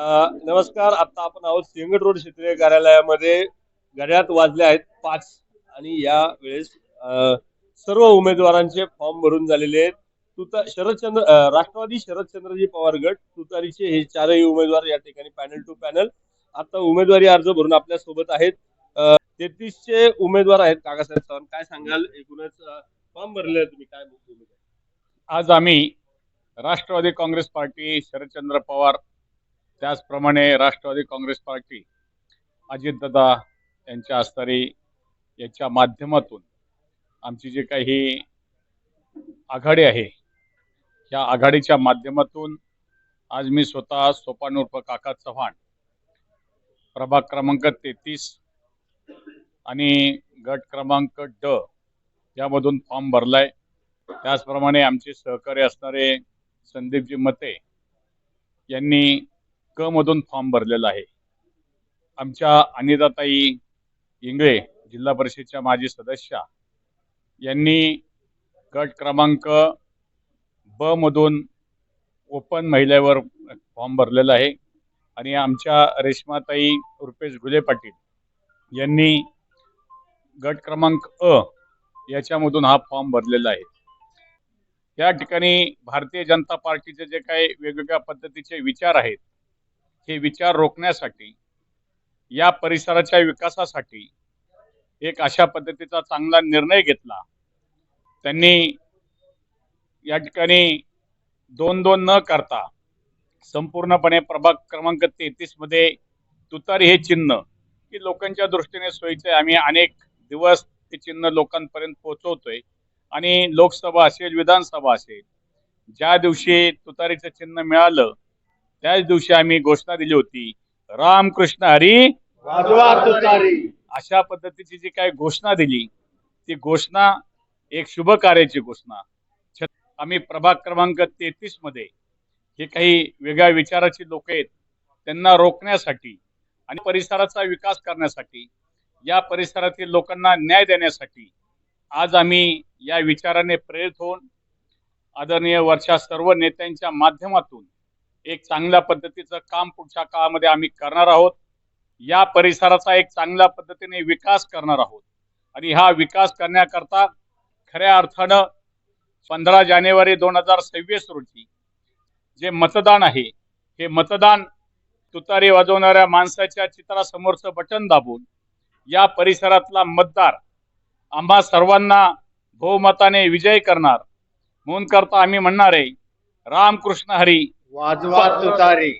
नमस्कार. आता आपण आहोत सिंगट रोड क्षेत्रीय कार्यालयामध्ये. घड्यात वाजले आहेत पाच आणि या वेळेस सर्व उमेदवारांचे फॉर्म भरून झालेले आहेत. तुता शरदचंद्र राष्ट्रवादी शरदचंद्रजी पवार गट तुतारीचे हे चारही उमेदवार या ठिकाणी पॅनल टू पॅनल आता उमेदवारी अर्ज भरून आपल्यासोबत आहेत तेहतीसचे उमेदवार आहेत काकासाहेब सावंत काय सांगाल? एकूणच फॉर्म भरले तुम्ही. काय आज आम्ही राष्ट्रवादी काँग्रेस पार्टी शरदचंद्र पवार त्याचप्रमाणे राष्ट्रवादी काँग्रेस पार्टी अजितदादा यांच्या असणारी याच्या माध्यमातून आमची जी काही आघाडी आहे या आघाडीच्या माध्यमातून आज मी स्वतः सोपान उर्फ काका चव्हाण प्रभाग क्रमांक तेहतीस आणि गट क्रमांक ड यामधून फॉर्म भरलाय. त्याचप्रमाणे आमचे सहकारी असणारे संदीपजी मते यांनी क मधून फॉर्म भरलेला आहे. आमच्या अनिताताई इंगळे जिल्हा परिषदेच्या माजी सदस्या यांनी गट क्रमांक ब मधून ओपन महिलेवर फॉर्म भरलेला आहे. आणि आमच्या रेश्माताई रुपेश घुले पाटील यांनी गट क्रमांक अ याच्यामधून हा फॉर्म भरलेला आहे. या ठिकाणी भारतीय जनता पार्टीचे जे काही वेगवेगळ्या पद्धतीचे विचार आहेत हे विचार रोखण्यासाठी या परिसराच्या विकासासाठी एक अशा पद्धतीचा चांगला निर्णय घेतला. त्यांनी या ठिकाणी दोन दोन न करता संपूर्णपणे प्रभाग क्रमांक तेहतीसमध्ये तुतारी हे चिन्ह की लोकांच्या दृष्टीने सोयीचे आम्ही अनेक दिवस ते चिन्ह लोकांपर्यंत पोहोचवतोय. आणि लोकसभा असेल विधानसभा असेल ज्या दिवशी तुतारीचं चिन्ह मिळालं त्याच दिवशी आम्ही घोषणा दिली होती रामकृष्ण हरी वाजवा तुतारी. अशा पद्धतीची जी काही घोषणा दिली ती घोषणा एक शुभ कार्याची घोषणा आम्ही प्रभाग क्रमांक तेहतीसमध्ये हे काही वेगळ्या विचाराची लोक आहेत त्यांना रोखण्यासाठी आणि परिसराचा विकास करण्यासाठी या परिसरातील लोकांना न्याय देण्यासाठी आज आम्ही या विचाराने प्रेरित होऊन आदरणीय वर्षा सर्व नेत्यांच्या माध्यमातून एक चांगल्या पद्धतीचं काम पुढच्या काळामध्ये आम्ही करणार आहोत. या परिसराचा एक चांगल्या पद्धतीने विकास करणार आहोत. आणि हा विकास करण्याकरता खऱ्या अर्थानं पंधरा जानेवारी दोन हजार सव्वीस रोजी जे मतदान आहे हे मतदान तुतारी वाजवणाऱ्या माणसाच्या चित्रासमोरचं बटन दाबून या परिसरातला मतदार आम्हा सर्वांना बहुमताने विजय करणार. म्हणून करता आम्ही म्हणणार आहे रामकृष्ण हरी वाजवा तुतारी